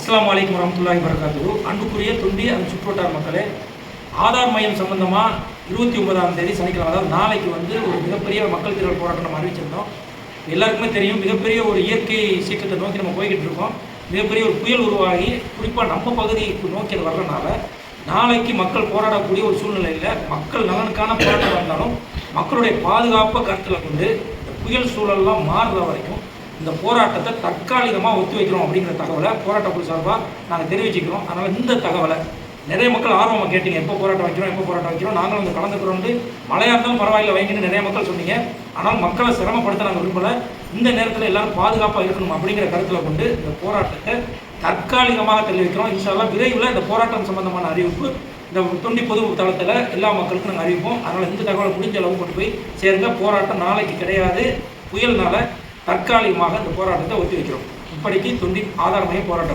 அஸ்லாம் அலைக்கும் வரமத்துல்லாஹி வரகாத்து அன்புக்குரிய தொண்டி அந்த சுற்றுவட்டார மக்களே ஆதார் மையம் சம்பந்தமாக இருபத்தி ஒன்பதாம் தேதி சனிக்கிழமை அதாவது நாளைக்கு வந்து ஒரு மிகப்பெரிய மக்கள் திரள் போராட்டம் நம்ம அறிவிச்சிருந்தோம். எல்லாருக்குமே தெரியும் மிகப்பெரிய ஒரு இயற்கை சீற்றத்தை நோக்கி நம்ம போய்கிட்டு இருக்கோம். மிகப்பெரிய ஒரு புயல் உருவாகி குறிப்பாக நம்ம பகுதிக்கு நோக்கி அது வர்றதுனால நாளைக்கு மக்கள் போராடக்கூடிய ஒரு சூழ்நிலையில் மக்கள் நலனுக்கான போராட்டம் வந்தாலும் மக்களுடைய பாதுகாப்பை கருத்தில் கொண்டு இந்த புயல் சூழல்லாம் மாறுற வரைக்கும் இந்த போராட்டத்தை தற்காலிகமாக ஒத்தி வைக்கிறோம் அப்படிங்கிற தகவலை போராட்ட குழு சார்பாக நாங்கள் தெரிவிச்சுக்கிறோம். அதனால் இந்த தகவலை நிறைய மக்கள் ஆர்வமாக கேட்டீங்க. எப்போ போராட்டம் வைக்கிறோம் எப்போ போராட்டம் வைக்கிறோம். நாங்களும் வந்து கலந்துக்கிறோம் மழையாக இருந்தாலும் பரவாயில்ல வைங்கன்னு நிறைய மக்கள் சொன்னீங்க. ஆனால் மக்களை சிரமப்படுத்த நாங்கள் விரும்பலை. இந்த நேரத்தில் எல்லாரும் பாதுகாப்பாக இருக்கணும் அப்படிங்கிற கருத்தில் கொண்டு இந்த போராட்டத்தை தற்காலிகமாக தள்ளி வைக்கிறோம் இன்ஷால்லா விரைவில் இந்த போராட்டம் சம்பந்தமான அறிவிப்பு இந்த தொண்டி பொது தளத்தில் எல்லா மக்களுக்கும் நாங்கள் அறிவிப்போம். அதனால் இந்த தகவலை முடிஞ்ச அளவு கொண்டு போய் சேருங்க. போராட்டம் நாளைக்கு கிடையாது. புயல்னால தற்காலிகமாக இந்த போராட்டத்தை ஒத்தி வைக்கிறோம் இப்படிக்கு தொண்டி ஆதாரமைய போராட்ட